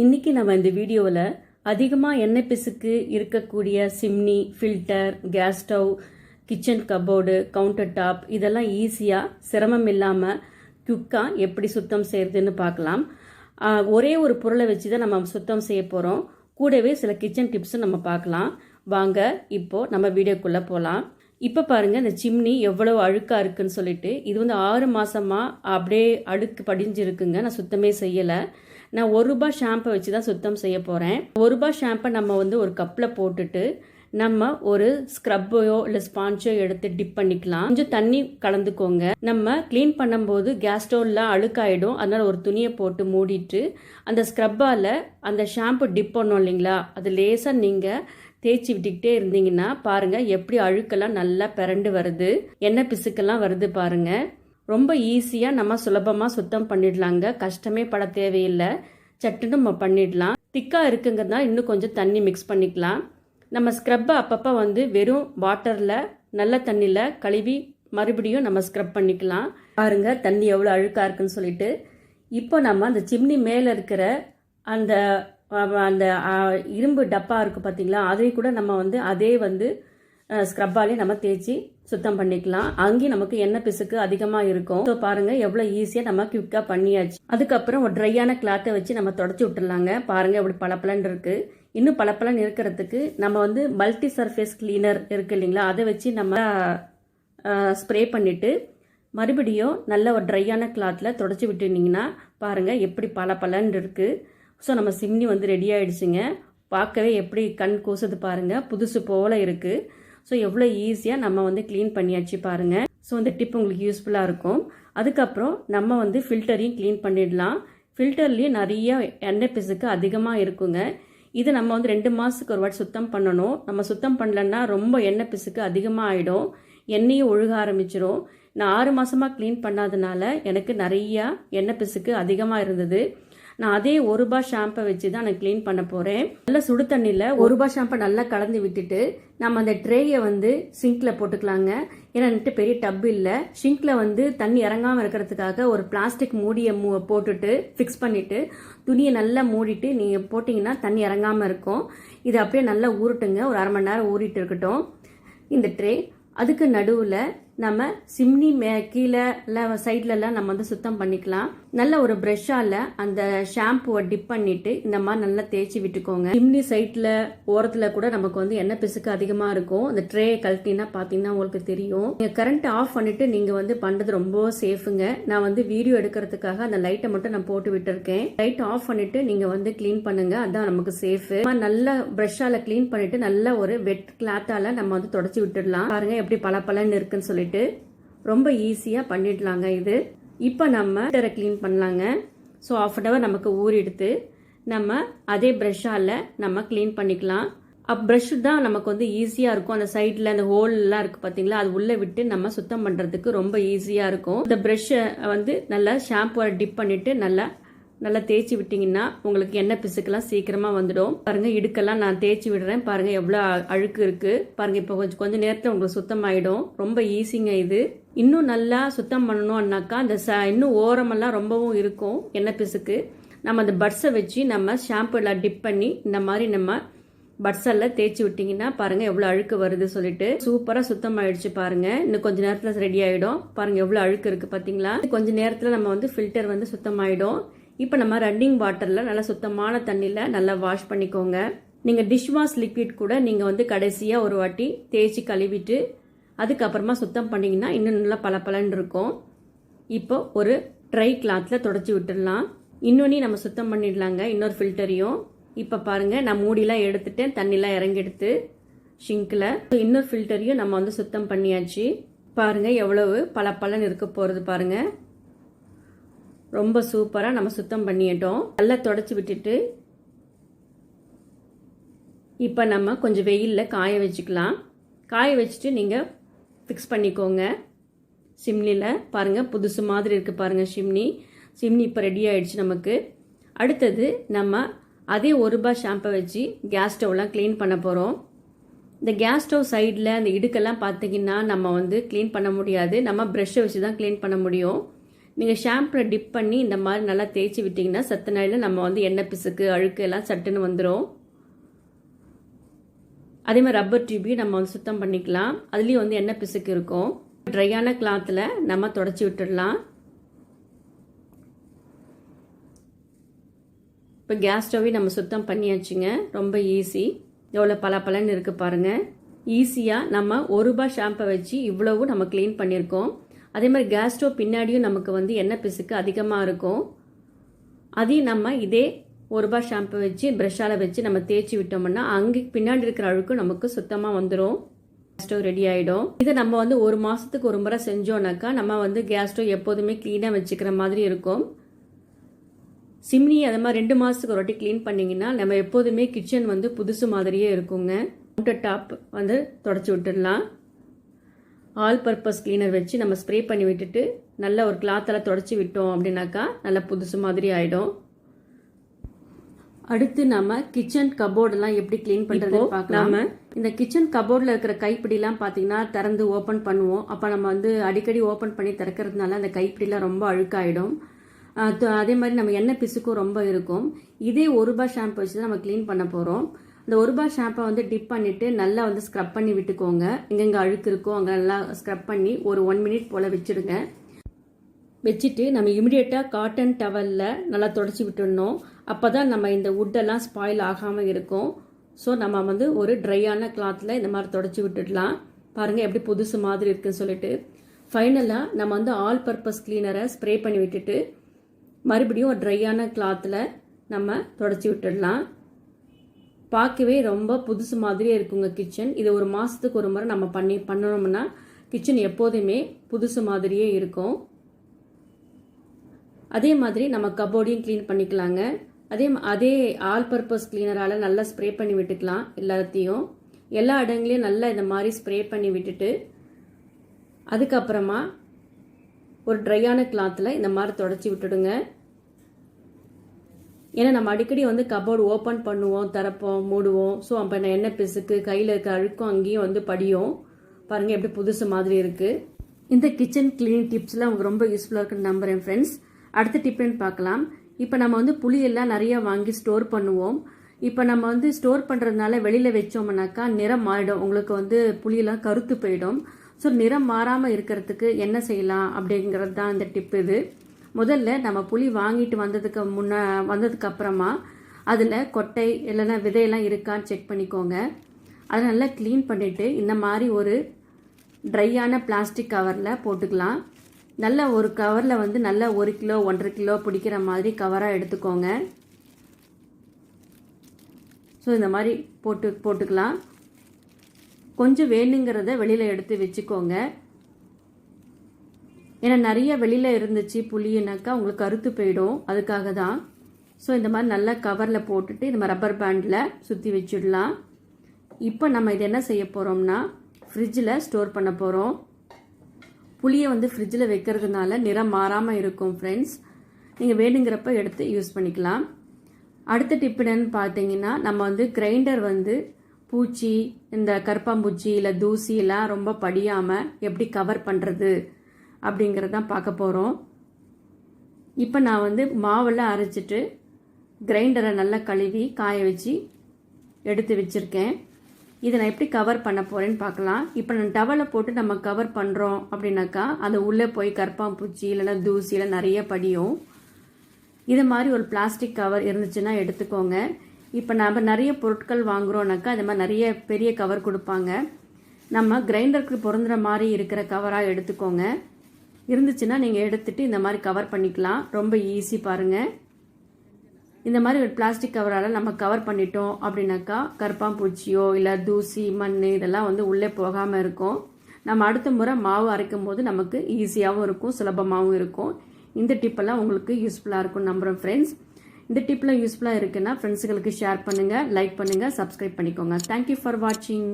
இன்னைக்கு நம்ம இந்த வீடியோவில் அதிகமாக எண்ணெய் பிசுக்கு இருக்கக்கூடிய chimney filter gas stove kitchen cupboard counter top இதெல்லாம் ஈஸியாக சிரமம் இல்லாமல் குக்காக எப்படி சுத்தம் செய்யறதுன்னு பார்க்கலாம். ஒரே ஒரு பொருளை வச்சு தான் நம்ம சுத்தம் செய்ய போகிறோம் கூடவே சில கிச்சன் டிப்ஸும் நம்ம பார்க்கலாம். வாங்க இப்போ நம்ம வீடியோக்குள்ளே போகலாம் இப்போ பாருங்கள் இந்த சிம்னி எவ்வளவு அழுக்காக இருக்குன்னு சொல்லிட்டு இது வந்து ஆறு மாதமாக அப்படியே அழுக்கு படிஞ்சிருக்குங்க. நான் சுத்தமே செய்யலை. நான் ஒரு ரூபாய் ஷாம்பை வச்சு தான் சுத்தம் செய்ய போகிறேன் ஒரு ரூபாய் ஷாம்பை நம்ம வந்து ஒரு கப்பில் போட்டுட்டு நம்ம ஒரு ஸ்க்ரப்பையோ இல்லை ஸ்பாஞ்சோ எடுத்து டிப் பண்ணிக்கலாம். கொஞ்சம் தண்ணி கலந்துக்கோங்க. நம்ம க்ளீன் பண்ணும்போது கேஸ் ஸ்டவ்லாம் அழுக்காயிடும். அதனால் ஒரு துணியை போட்டு மூடிட்டு அந்த ஸ்க்ரப்பால் அந்த ஷாம்பு டிப் பண்ணோம் இல்லைங்களா? அது லேசாக நீங்கள் தேய்ச்சி விட்டுக்கிட்டே இருந்தீங்கன்னா பாருங்கள் எப்படி அழுக்கெல்லாம் நல்லா பிறண்டு வருது. எண்ணெய் பிசுக்கெல்லாம் வருது பாருங்கள் ரொம்ப ஈஸியாக நம்ம சுலபமாக சுத்தம் பண்ணிடலாங்க. கஷ்டமே பட தேவையில்லை. சட்டுன்னு நம்ம பண்ணிடலாம். திக்காக இருக்குங்கிறதுனால இன்னும் கொஞ்சம் தண்ணி மிக்ஸ் பண்ணிக்கலாம். நம்ம ஸ்க்ரப்பை அப்பப்போ வந்து வெறும் வாட்டரில் நல்ல தண்ணியில் கழுவி மறுபடியும் நம்ம ஸ்க்ரப் பண்ணிக்கலாம். பாருங்க தண்ணி எவ்வளோ அழுக்காக இருக்குன்னு சொல்லிட்டு. இப்போ நம்ம அந்த சிம்னி மேலே இருக்கிற அந்த அந்த இரும்பு டப்பா இருக்குது பார்த்தீங்களா அதையும் கூட நம்ம வந்து அதே வந்து ஸ்க்ரப்பாலே நம்ம தேய்ச்சி சுத்தம் பண்ணிக்கலாம். அங்கேயும் நமக்கு எண்ணெய் பிசுக்கு அதிகமாக இருக்கும். ஸோ பாருங்க எவ்வளோ ஈஸியாக நம்ம குவிக்காக பண்ணியாச்சு. அதுக்கப்புறம் ஒரு ட்ரையான கிளாத்தை வச்சு நம்ம தொடச்சி விட்டுடலாங்க பாருங்க எப்படி பளபளன்னு இருக்கு. இன்னும் பளபளன்னு இருக்கிறதுக்கு நம்ம வந்து மல்டி சர்ஃபேஸ் கிளீனர் இருக்கு இல்லைங்களா? அதை வச்சு நம்ம ஸ்ப்ரே பண்ணிட்டு மறுபடியும் நல்ல ஒரு ட்ரையான கிளாத்தில் தொடச்சி விட்டுருந்தீங்கன்னா பாருங்கள் எப்படி பல பலன்னு இருக்குது ஸோ நம்ம சிம்னி வந்து ரெடி ஆகிடுச்சுங்க பார்க்கவே எப்படி கண் கூசுது பாருங்கள் புதுசு போல் இருக்குது ஸோ எவ்வளோ ஈஸியாக நம்ம வந்து க்ளீன் பண்ணியாச்சு பாருங்கள் ஸோ இந்த டிப் உங்களுக்கு யூஸ்ஃபுல்லாக இருக்கும். அதுக்கப்புறம் நம்ம வந்து ஃபில்டரையும் க்ளீன் பண்ணிடலாம். ஃபில்டர்லேயும் நிறைய எண்ணெய் பிசுக்கு அதிகமாக இருக்குங்க. இது நம்ம வந்து ரெண்டு மாதத்துக்கு ஒரு வாட்டி சுத்தம் பண்ணணும். நம்ம சுத்தம் பண்ணலன்னா ரொம்ப எண்ணெய் பிசுக்கு அதிகமாக ஆகிடும் எண்ணெயும் ஒழுக ஆரம்பிச்சிடும் நான் ஆறு மாதமாக க்ளீன் பண்ணாதனால எனக்கு நிறையா எண்ணெய் பிசுக்கு அதிகமாக இருந்தது. நான் அதே ஒரு ரூபாய் ஷாம்பை வச்சு தான் நான் க்ளீன் பண்ண போகிறேன் நல்ல சுடு தண்ணியில் ஒரு ரூபாய் ஷாம்பை நல்லா கலந்து விட்டுட்டு நம்ம அந்த ட்ரேயை வந்து சிங்க்ல போட்டுக்கலாங்க. ஏன்னா என்கிட்ட பெரிய டப் இல்லை. சிங்க்ல வந்து தண்ணி இறங்காமல் இருக்கிறதுக்காக ஒரு பிளாஸ்டிக் மூடியை மூ போட்டுட்டு ஃபிக்ஸ் பண்ணிட்டு துணியை நல்லா மூடிட்டு நீங்கள் போட்டிங்கன்னா தண்ணி இறங்காமல் இருக்கும். இது அப்படியே நல்லா ஊறட்டுங்க. ஒரு அரை மணி நேரம் ஊறிட்டு இருக்கட்டும். இந்த ட்ரே அதுக்கு நடுவில் நம்ம சிம்னி மே கீழே சைட்லலாம் நம்ம வந்து சுத்தம் பண்ணிக்கலாம். நல்ல ஒரு ப்ரெஷ்ஷால் அந்த ஷாம்புவை டிப் பண்ணிட்டு இந்த மாதிரி நல்லா தேய்ச்சி விட்டுக்கோங்க. சிம்னி சைட்டில் ஓரத்தில் கூட நமக்கு வந்து எண்ணெய் பிசுக்கு அதிகமாக இருக்கும். அந்த ட்ரே கழட்டினா பார்த்தீங்கன்னா உங்களுக்கு தெரியும். நீங்கள் கரண்ட் ஆஃப் பண்ணிட்டு நீங்கள் வந்து பண்ணுறது ரொம்ப சேஃபுங்க நான் வந்து வீடியோ எடுக்கிறதுக்காக அந்த லைட்டை மட்டும் நான் போட்டு விட்டுருக்கேன். லைட் ஆஃப் பண்ணிட்டு நீங்கள் வந்து க்ளீன் பண்ணுங்க. அதான் நமக்கு சேஃபு நல்லா ப்ரெஷ்ஷால் க்ளீன் பண்ணிட்டு நல்ல ஒரு வெட் கிளாத்தால நம்ம வந்து தொடச்சி விட்டுடலாம். பாருங்க எப்படி பளபளன்னு இருக்குன்னு சொல்லிட்டு. ரொம்ப ஈஸியாக பண்ணிடலாங்க இது. இப்போ நம்ம ஃபில்டரை க்ளீன் பண்ணலாங்க. ஸோ ஆஃப் அன் ஹவர் நமக்கு ஊறிடுத்து நம்ம அதே ப்ரெஷ்ஷால் நம்ம க்ளீன் பண்ணிக்கலாம். அப் ப்ரஷ் தான் நமக்கு வந்து ஈஸியாக இருக்கும். அந்த சைடில் அந்த ஹோல்லாம் இருக்குது பார்த்தீங்களா அது உள்ளே விட்டு நம்ம சுத்தம் பண்ணுறதுக்கு ரொம்ப ஈஸியாக இருக்கும். இந்த ப்ரெஷ்ஷை வந்து நல்லா ஷாம்புவை டிப் பண்ணிவிட்டு நல்லா நல்லா தேய்ச்சி விட்டீங்கன்னா உங்களுக்கு எண்ணெய் பிசுக்கெல்லாம் சீக்கிரமாக வந்துடும். பாருங்க இடுக்கெல்லாம் நான் தேய்ச்சி விடுறேன். பாருங்க எவ்வளோ அழுக்கு இருக்கு. பாருங்க இப்போ கொஞ்சம் கொஞ்சம் நேரத்தில் உங்களுக்கு சுத்தமாயிடும். ரொம்ப ஈஸிங்க இது. இன்னும் நல்லா சுத்தம் பண்ணணும்னாக்கா அந்த ச இன்னும் ஓரமெல்லாம் ரொம்பவும் இருக்கும் எண்ணெய் பிசுக்கு. நம்ம அந்த பட்ஸை வச்சு நம்ம ஷாம்புல டிப் பண்ணி இந்த மாதிரி நம்ம பட்ஸெல்லாம் தேய்ச்சி விட்டீங்கன்னா பாருங்க எவ்வளோ அழுக்கு வருது சொல்லிட்டு. சூப்பராக சுத்தம் ஆயிடுச்சு பாருங்க. இன்னும் கொஞ்ச நேரத்தில் ரெடி ஆயிடும். பாருங்க எவ்வளோ அழுக்கு இருக்கு பார்த்தீங்களா கொஞ்ச நேரத்தில் நம்ம வந்து ஃபில்டர் வந்து சுத்தமாயிடும். இப்போ நம்ம ரன்னிங் வாட்டரில் நல்லா சுத்தமான தண்ணியில் நல்லா வாஷ் பண்ணிக்கோங்க. நீங்கள் டிஷ் வாஷ் லிக்விட் கூட நீங்கள் வந்து கடைசியாக ஒரு வாட்டி தேய்ச்சி கழுவிட்டு அதுக்கப்புறமா சுத்தம் பண்ணிங்கன்னா இன்னும் நல்லா பளபளன்னு இருக்கும். இப்போ ஒரு ட்ரை கிளாத்தில் தொடச்சி விட்டுடலாம். இன்னொன்னே நம்ம சுத்தம் பண்ணிடலாங்க இன்னொரு ஃபில்டரையும் இப்போ பாருங்கள் நான் மூடிலாம் எடுத்துட்டேன் தண்ணிலாம் இறங்கெடுத்து ஷிங்கில் இன்னொரு ஃபில்டரையும் நம்ம வந்து சுத்தம் பண்ணியாச்சு. பாருங்கள் எவ்வளவு பளபளன்னு இருக்க போகிறது பாருங்கள் ரொம்ப சூப்பராக நம்ம சுத்தம் பண்ணிட்டோம். நல்லா தொடச்சி விட்டுட்டு இப்போ நம்ம கொஞ்சம் வெயிலில் காய வச்சுக்கலாம். காய வச்சுட்டு நீங்கள் ஃபிக்ஸ் பண்ணிக்கோங்க. சிம்னியில் பாருங்கள் புதுசு மாதிரி இருக்குது பாருங்கள் சிம்னி. சிம்னி இப்போ ரெடி ஆகிடுச்சு நமக்கு. அடுத்தது நம்ம அதே ஒரு ரூபாய் ஷாம்பை வச்சு கேஸ் ஸ்டவ்லாம் க்ளீன் பண்ண போகிறோம் இந்த கேஸ் ஸ்டவ் சைடில் அந்த இடுக்கெல்லாம் பார்த்தீங்கன்னா நம்ம வந்து க்ளீன் பண்ண முடியாது. நம்ம ப்ரெஷ்ஷை வச்சு தான் க்ளீன் பண்ண முடியும். நீங்கள் ஷாம்பில் டிப் பண்ணி இந்த மாதிரி நல்லா தேய்ச்சி விட்டிங்கன்னா சத்து நாளில் நம்ம வந்து எண்ணெய் பிசுக்கு அழுக்கு எல்லாம் சட்டுன்னு வந்துடும் அதே மாதிரி ரப்பர் டியூபையும் நம்ம வந்து சுத்தம் பண்ணிக்கலாம். அதுலேயும் வந்து எண்ணெய் பிசுக்கு இருக்கும். ட்ரையான கிளாத்தில் நம்ம தொடச்சி விட்டுடலாம். இப்போ கேஸ் ஸ்டவ்வையும் நம்ம சுத்தம் பண்ணியாச்சுங்க. ரொம்ப ஈஸி எவ்வளோ பல பலன்னு இருக்குது பாருங்கள் ஈஸியாக நம்ம ஒரு ரூபாய் ஷாம்பை வச்சு இவ்வளவும் நம்ம க்ளீன் பண்ணியிருக்கோம். அதே மாதிரி கேஸ் ஸ்டவ் பின்னாடியும் நமக்கு வந்து எண்ணெய் பிசுக்கு அதிகமாக இருக்கும். அதையும் நம்ம இதே ஒரு ரூபாய் ஷாம்பு வச்சு ப்ரெஷ்ஷால் வச்சு நம்ம தேய்ச்சி விட்டோம்னா அங்கே பின்னாடி இருக்கிற அழுக்கும் நமக்கு சுத்தமாக வந்துடும் கேஸ் ஸ்டவ் ரெடி ஆகிடும் இதை நம்ம வந்து ஒரு மாதத்துக்கு ஒரு முறை செஞ்சோம்னாக்கா நம்ம வந்து கேஸ் ஸ்டவ் எப்போதுமே க்ளீனாக வச்சுக்கிற மாதிரி இருக்கும். சிம்னி அது மாதிரி ரெண்டு மாதத்துக்கு ஒரு வாட்டி க்ளீன் பண்ணிங்கன்னா நம்ம எப்போதுமே கிச்சன் வந்து புதுசு மாதிரியே இருக்குங்க. கவுண்டர் டாப் வந்து தொடச்சி விட்டுடலாம். ஆல் பர்பஸ் கிளீனர் வச்சு நம்ம ஸ்ப்ரே பண்ணி விட்டுட்டு நல்ல ஒரு கிளாத்தில் தொடச்சி விட்டோம் அப்படின்னாக்கா நல்லா புதுசு மாதிரி ஆகிடும் அடுத்து நம்ம கிச்சன் கபோர்டெல்லாம் எப்படி க்ளீன் பண்ணுறது பார்க்கலாம். இந்த கிச்சன் கபோர்டில் இருக்கிற கைப்பிடிலாம் பார்த்தீங்கன்னா திறந்து ஓப்பன் பண்ணுவோம். அப்போ நம்ம வந்து அடிக்கடி ஓப்பன் பண்ணி திறக்கிறதுனால அந்த கைப்பிடிலாம் ரொம்ப அழுக்காயிடும். அதே மாதிரி நம்ம எண்ணெய் பிசுக்கும் ரொம்ப இருக்கும். இதே ஒரு ரூபாய் ஷாம்பு வச்சு தான் நம்ம க்ளீன் பண்ண போகிறோம் இந்த ஒரு ரூபாய் ஷாம்பை வந்து டிப் பண்ணிவிட்டு நல்லா வந்து ஸ்க்ரப் பண்ணி விட்டுக்கோங்க. எங்கெங்கே அழுக்கு இருக்கோ அங்கே நல்லா ஸ்க்ரப் பண்ணி ஒரு ஒன் மினிட் போல் வச்சுடுங்க. வச்சுட்டு நம்ம இமிடியேட்டாக காட்டன் டவலில் நல்லா தொடச்சி விட்டுடணும். அப்போ தான் நம்ம இந்த உட்டெல்லாம் ஸ்பாயில் ஆகாமல் இருக்கும். ஸோ நம்ம வந்து ஒரு ட்ரையான கிளாத்தில் இந்த மாதிரி தொடச்சி விட்டுடலாம். பாருங்கள் எப்படி புதுசு மாதிரி இருக்குன்னு சொல்லிட்டு. ஃபைனலாக நம்ம வந்து ஆல் பர்பஸ் கிளீனரை ஸ்ப்ரே பண்ணி விட்டுட்டு மறுபடியும் ஒரு ட்ரையான கிளாத்தில் நம்ம தொடச்சி விட்டுடலாம். பார்க்கவே ரொம்ப புதுசு மாதிரியே இருக்குங்க கிச்சன் இது ஒரு மாதத்துக்கு ஒரு முறை நம்ம பண்ணி பண்ணணும்னா கிச்சன் எப்போதுமே புதுசு மாதிரியே இருக்கும். அதே மாதிரி நம்ம கபோர்டையும் க்ளீன் பண்ணிக்கலாங்க. அதே அதே ஆல் பர்பஸ் கிளீனரால் நல்லா ஸ்ப்ரே பண்ணி விட்டுக்கலாம் எல்லாத்தையும். எல்லா இடங்களையும் நல்லா இந்த மாதிரி ஸ்ப்ரே பண்ணி விட்டுட்டு அதுக்கப்புறமா ஒரு ட்ரையான கிளாத்தில் இந்த மாதிரி தொடச்சி விட்டுடுங்க. ஏன்னா நம்ம அடிக்கடி வந்து கபோர்டு ஓப்பன் பண்ணுவோம் திறப்போம் மூடுவோம். ஸோ அப்போ நான் எண்ணெய் பிசுக்கு கையில் இருக்க அழுக்கும் அங்கேயும் வந்து படியும். பாருங்கள் எப்படி புதுசு மாதிரி இருக்குது இந்த கிச்சன் கிளீனிங் டிப்ஸ்லாம் உங்களுக்கு ரொம்ப யூஸ்ஃபுல்லாக இருக்குன்னு நம்புகிறேன் ஃப்ரெண்ட்ஸ் அடுத்த டிப்னு பார்க்கலாம். இப்போ நம்ம வந்து புளியெல்லாம் நிறையா வாங்கி ஸ்டோர் பண்ணுவோம். இப்போ நம்ம வந்து ஸ்டோர் பண்ணுறதுனால வெளியில் வச்சோம்னாக்கா நிறம் மாறிடும். உங்களுக்கு வந்து புளியெல்லாம் கருத்து போயிடும். ஸோ நிறம் மாறாமல் இருக்கிறதுக்கு என்ன செய்யலாம் அப்படிங்கிறது தான் இந்த டிப் இது. முதல்ல நம்ம புளி வாங்கிட்டு வந்ததுக்கு முன்ன வந்ததுக்கு அப்புறமா அதில் கொட்டை இல்லைன்னா விதையெல்லாம் இருக்கான்னு செக் பண்ணிக்கோங்க. அதை நல்லா க்ளீன் பண்ணிவிட்டு இந்த மாதிரி ஒரு ட்ரையான பிளாஸ்டிக் கவரில் போட்டுக்கலாம். நல்ல ஒரு கவரில் வந்து நல்ல ஒரு கிலோ ஒன்றரை கிலோ பிடிக்கிற மாதிரி கவராக எடுத்துக்கோங்க. ஸோ இந்த மாதிரி போட்டு போட்டுக்கலாம். கொஞ்சம் வேணுங்கிறத வெளியில் எடுத்து வச்சுக்கோங்க. ஏன்னா நிறைய வெளியில் இருந்துச்சு புளினாக்கா உங்களுக்கு கருத்து போயிடும். அதுக்காக தான் ஸோ இந்த மாதிரி நல்லா கவரில் போட்டுட்டு இந்த மாதிரி ரப்பர் பேண்டில் சுற்றி வச்சிடலாம். இப்போ நம்ம இது என்ன செய்ய போகிறோம்னா ஃப்ரிட்ஜில் ஸ்டோர் பண்ண போகிறோம் புளியை வந்து ஃப்ரிட்ஜில் வைக்கிறதுனால நிறம் மாறாமல் இருக்கும் ஃப்ரெண்ட்ஸ் நீங்கள் வேணுங்கிறப்ப எடுத்து யூஸ் பண்ணிக்கலாம். அடுத்த டிப் என்னன்னு பார்த்தீங்கன்னா நம்ம வந்து கிரைண்டர் வந்து பூச்சி இந்த கருப்பாம்பூச்சி இல்லை தூசி எல்லாம் ரொம்ப படியாமல் எப்படி கவர் பண்ணுறது அப்படிங்கிறது தான் பார்க்க போகிறோம் இப்போ நான் வந்து மாவெல்லாம் அரைச்சிட்டு கிரைண்டரை நல்லா கழுவி காய வச்சு எடுத்து வச்சுருக்கேன். இதை நான் எப்படி கவர் பண்ண போகிறேன்னு பார்க்கலாம். இப்போ நான் டவலை போட்டு நம்ம கவர் பண்ணுறோம் அப்படின்னாக்கா அது உள்ளே போய் கற்பாம்பூச்சி இல்லைன்னா தூசி இல்லை நிறைய படியும். இது மாதிரி ஒரு பிளாஸ்டிக் கவர் இருந்துச்சுன்னா எடுத்துக்கோங்க. இப்போ நம்ம நிறைய பொருட்கள் வாங்குகிறோன்னாக்கா அது மாதிரி நிறைய பெரிய கவர் கொடுப்பாங்க. நம்ம கிரைண்டருக்கு பொருந்துற மாதிரி இருக்கிற கவராக எடுத்துக்கோங்க. இருந்துச்சுன்னா நீங்கள் எடுத்துகிட்டு இந்த மாதிரி கவர் பண்ணிக்கலாம். ரொம்ப ஈஸி பாருங்கள் இந்த மாதிரி ஒரு பிளாஸ்டிக் கவரால் நம்ம கவர் பண்ணிட்டோம் அப்படின்னாக்கா கருப்பாம்பூச்சியோ இல்லை தூசி மண் இதெல்லாம் வந்து உள்ளே போகாமல் இருக்கும். நம்ம அடுத்த முறை மாவு அரைக்கும் போது நமக்கு ஈஸியாகவும் இருக்கும் சுலபமாகவும் இருக்கும். இந்த டிப்பெல்லாம் உங்களுக்கு யூஸ்ஃபுல்லாக இருக்கும் நம்புகிறோம் ஃப்ரெண்ட்ஸ் இந்த டிப்லாம் யூஸ்ஃபுல்லாக இருக்குன்னா ஃப்ரெண்ட்ஸுங்களுக்கு ஷேர் பண்ணுங்கள் லைக் பண்ணுங்கள் சப்ஸ்கிரைப் பண்ணிக்கோங்க. தேங்க்யூ ஃபார் வாட்சிங்